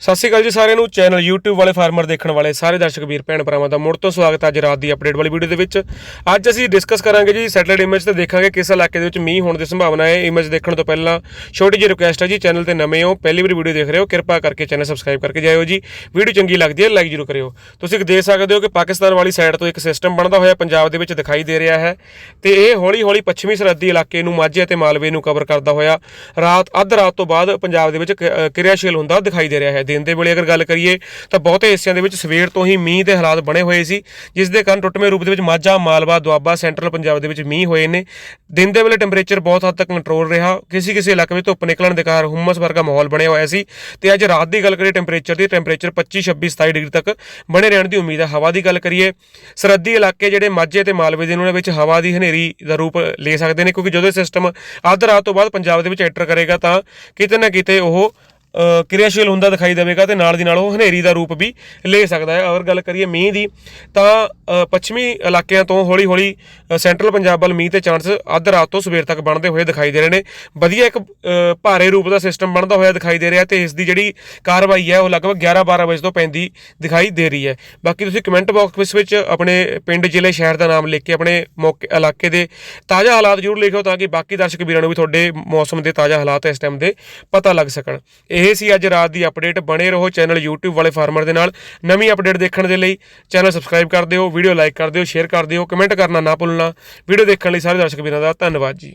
ਸਤਿ ਸ਼੍ਰੀ ਅਕਾਲ ਜੀ ਸਾਰਿਆਂ ਨੂੰ। ਚੈਨਲ YouTube ਵਾਲੇ ਫਾਰਮਰ ਦੇਖਣ ਵਾਲੇ ਸਾਰੇ ਦਰਸ਼ਕ ਵੀਰ, ਭੈਣ ਭਰਾਵਾਂ ਦਾ ਮੁੜ ਤੋਂ ਸਵਾਗਤ ਹੈ ਅੱਜ ਰਾਤ ਦੀ ਅਪਡੇਟ ਵਾਲੀ ਵੀਡੀਓ ਦੇ ਵਿੱਚ। ਅੱਜ ਅਸੀਂ ਡਿਸਕਸ ਕਰਾਂਗੇ ਜੀ ਸੈਟੇਲਾਈਟ ਇਮੇਜ ਤੇ ਦੇਖਾਂਗੇ ਕਿਸ ਇਲਾਕੇ ਦੇ ਵਿੱਚ ਮੀਂਹ ਹੋਣ ਦੀ ਸੰਭਾਵਨਾ ਹੈ। ਇਮੇਜ ਦੇਖਣ ਤੋਂ ਪਹਿਲਾਂ ਛੋਟੀ ਜਿਹੀ ਰਿਕੁਐਸਟ ਹੈ ਜੀ ਚੈਨਲ ਤੇ ਨਵੇਂ ਹੋ, ਪਹਿਲੀ ਵਾਰੀ ਵੀਡੀਓ ਦੇਖ ਰਹੇ ਹੋ, ਕਿਰਪਾ ਕਰਕੇ ਚੈਨਲ ਸਬਸਕ੍ਰਾਈਬ ਕਰਕੇ ਜਾਇਓ ਜੀ। ਵੀਡੀਓ ਚੰਗੀ ਲੱਗਦੀ ਹੈ ਲਾਈਕ ਜ਼ਰੂਰ ਕਰਿਓ। ਤੁਸੀਂ ਦੇਖ ਸਕਦੇ ਹੋ ਕਿ ਪਾਕਿਸਤਾਨ ਵਾਲੀ ਸਾਈਡ ਤੋਂ ਇੱਕ ਸਿਸਟਮ ਬਣਦਾ ਹੋਇਆ ਪੰਜਾਬ ਦੇ ਵਿੱਚ ਦਿਖਾਈ ਦੇ ਰਿਹਾ ਹੈ। ਤੇ ਇਹ ਹੌਲੀ ਹੌਲੀ ਪੱਛਮੀ ਸਰਹੱਦੀ ਇਲਾਕੇ ਨੂੰ ਮਾਝੇ ਅਤੇ ਮਾਲਵੇ ਨੂੰ ਕਵਰ ਕਰਦਾ ਹੋਇਆ। ਰਾਤ ਅੱਧ ਰਾਤ ਤੋਂ ਬਾਅਦ ਪੰਜਾਬ ਦੇ ਵਿੱਚ ਕ- ਕਿਰਿਆਸ਼ੀਲ ਹੁੰਦਾ ਦਿਖਾਈ ਦੇ ਰਿਹਾ ਹੈ। ਦਿਨ ਦੇ ਵੇਲੇ ਅਗਰ ਗੱਲ ਕਰੀਏ ਤਾਂ ਬਹੁਤੇ ਹਿੱਸਿਆਂ ਦੇ ਵਿੱਚ ਸਵੇਰ ਤੋਂ ਹੀ ਮੀਂਹ ਦੇ ਹਾਲਾਤ ਬਣੇ ਹੋਏ ਸੀ, ਜਿਸ ਦੇ ਕਾਰਨ ਟੁੱਟਵੇਂ ਰੂਪ ਦੇ ਵਿੱਚ ਮਾਝਾ, ਮਾਲਵਾ, ਦੁਆਬਾ, ਸੈਂਟਰਲ ਪੰਜਾਬ ਦੇ ਵਿੱਚ ਮੀਂਹ ਹੋਏ ਨੇ। ਦਿਨ ਦੇ ਵੇਲੇ ਟੈਂਪਰੇਚਰ ਬਹੁਤ ਹੱਦ ਤੱਕ ਕੰਟਰੋਲ ਰਿਹਾ। ਕਿਸੇ ਕਿਸੇ ਇਲਾਕੇ ਵਿੱਚ ਧੁੱਪ ਨਿਕਲਣ ਦੇ ਕਾਰਨ ਹੁਮਸ ਵਰਗਾ ਮਾਹੌਲ ਬਣਿਆ ਹੋਇਆ ਸੀ। ਤੇ ਅੱਜ ਰਾਤ ਦੀ ਗੱਲ ਕਰੀਏ ਟੈਂਪਰੇਚਰ ਦੀ, ਟੈਂਪਰੇਚਰ 25 26 27 ਡਿਗਰੀ ਤੱਕ ਬਣੇ ਰਹਿਣ ਦੀ ਉਮੀਦ ਹੈ। ਹਵਾ ਦੀ ਗੱਲ ਕਰੀਏ, ਸਰਹੱਦੀ ਇਲਾਕੇ ਜਿਹੜੇ ਮਾਝੇ ਤੇ ਮਾਲਵੇ ਦੇ ਨੇ, ਉਹਨਾਂ ਵਿੱਚ ਹਵਾ ਦੀ ਹਨੇਰੀ ਦਾ ਰੂਪ ਲੈ ਸਕਦੇ ਨੇ, ਕਿਉਂਕਿ ਜਦੋਂ ਇਹ ਸਿਸਟਮ ਅੱਧ ਰਾਤ ਤੋਂ ਬਾਅਦ ਪੰਜਾਬ ਦੇ ਵਿੱਚ ਐਂਟਰ ਕਰੇਗਾ ਤਾਂ ਕਿਤੇ ਨਾ ਕਿਤੇ ਉਹ ਕਿਰਿਆਸ਼ੀਲ ਹੁੰਦਾ ਦਿਖਾਈ ਦੇਵੇਗਾ ਤੇ ਨਾਲ ਦੀ ਨਾਲ ਉਹ ਹਨੇਰੀ ਦਾ ਰੂਪ ਵੀ ਲੈ ਸਕਦਾ ਹੈ। ਔਰ ਗੱਲ ਕਰੀਏ ਮੀਂਹ ਦੀ, ਤਾਂ ਪੱਛਮੀ ਇਲਾਕਿਆਂ ਤੋਂ ਹੌਲੀ-ਹੌਲੀ ਸੈਂਟਰਲ ਪੰਜਾਬ ਵੱਲ ਮੀਂਹ ਤੇ ਚਾਂਸ ਅੱਧ ਰਾਤ ਤੋਂ ਸਵੇਰ ਤੱਕ ਬਣਦੇ ਹੋਏ ਦਿਖਾਈ ਦੇ ਰਹੇ ਨੇ। ਵਧੀਆ ਇੱਕ ਭਾਰੇ ਰੂਪ ਦਾ ਸਿਸਟਮ ਬਣਦਾ ਹੋਇਆ ਦਿਖਾਈ ਦੇ ਰਿਹਾ ਤੇ ਇਸ ਦੀ ਜਿਹੜੀ ਕਾਰਵਾਈ ਹੈ ਉਹ ਲਗਭਗ 11-12 ਵਜੇ ਤੋਂ ਪੈਂਦੀ ਦਿਖਾਈ ਦੇ ਰਹੀ ਹੈ। ਬਾਕੀ ਤੁਸੀਂ ਕਮੈਂਟ ਬਾਕਸ ਵਿੱਚ ਆਪਣੇ ਪਿੰਡ, ਜ਼ਿਲ੍ਹੇ, ਸ਼ਹਿਰ ਦਾ ਨਾਮ ਲਿਖ ਕੇ ਆਪਣੇ ਮੌਕੇ, ਇਲਾਕੇ ਦੇ ਤਾਜ਼ਾ ਹਾਲਾਤ ਜ਼ਰੂਰ ਲਿਖੋ ਤਾਂ ਕਿ ਬਾਕੀ ਦਰਸ਼ਕ ਵੀਰਾਂ ਨੂੰ ਵੀ ਤੁਹਾਡੇ ਮੌਸਮ ਦੇ ਤਾਜ਼ਾ ਹਾਲਾਤ ਇਸ ਟਾਈਮ ਦੇ ਪਤਾ ਲੱਗ ਸਕਣ। ਇਹ ਇਹ ਸੀ ਅੱਜ ਰਾਤ ਦੀ ਅਪਡੇਟ। ਬਣੇ ਰਹੋ ਚੈਨਲ YouTube ਵਾਲੇ ਫਾਰਮਰ ਦੇ ਨਾਲ। ਨਵੀਂ ਅਪਡੇਟ ਦੇਖਣ ਦੇ ਲਈ ਚੈਨਲ ਸਬਸਕ੍ਰਾਈਬ ਕਰ ਦਿਓ, ਵੀਡੀਓ ਲਾਈਕ ਕਰ ਦਿਓ, ਸ਼ੇਅਰ ਕਰ ਦਿਓ, ਕਮੈਂਟ ਕਰਨਾ ਨਾ ਭੁੱਲਣਾ। ਵੀਡੀਓ ਦੇਖਣ ਲਈ ਸਾਰੇ ਦਰਸ਼ਕ ਵੀਰਾਂ ਦਾ ਧੰਨਵਾਦ ਜੀ।